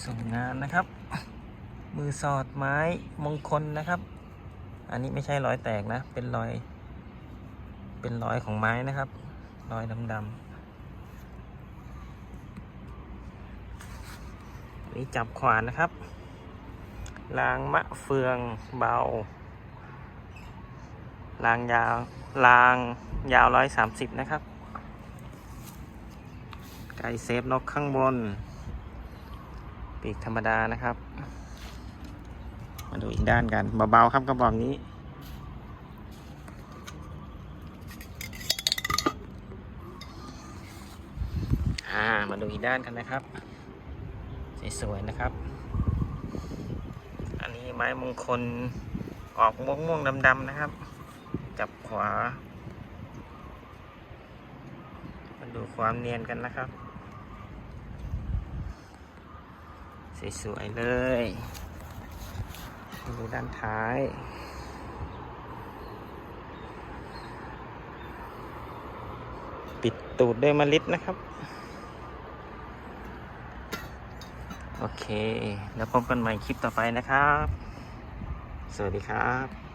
ส่งงานนะครับ มือสอดไม้มงคลนะครับ อันนี้ไม่ใช่รอยแตกนะ เป็นรอย เป็นรอยของไม้นะครับ รอยดำๆนนี้จับขวานนะครับรางมะเฟืองเบารางยาวรางยาวร้อยสามสิบนะครับ ไก่เซฟนกข้างบน ปีกธรรมดานะครับ มาดูอีกด้านกันเบาๆครับกระบอกนี้อามาดูอีกด้านกันนะครับสวยๆนะครับ อันนี้ไม้มงคลออกม่วงๆดำๆนะครับ จับขวา มาดูความเนียนกันนะครับ สวยๆเลยดูด้านท้าย ปิดตูดด้วยมะลิดนะครับ โอเค แล้วพบกันใหม่คลิปต่อไปนะครับ สวัสดีครับ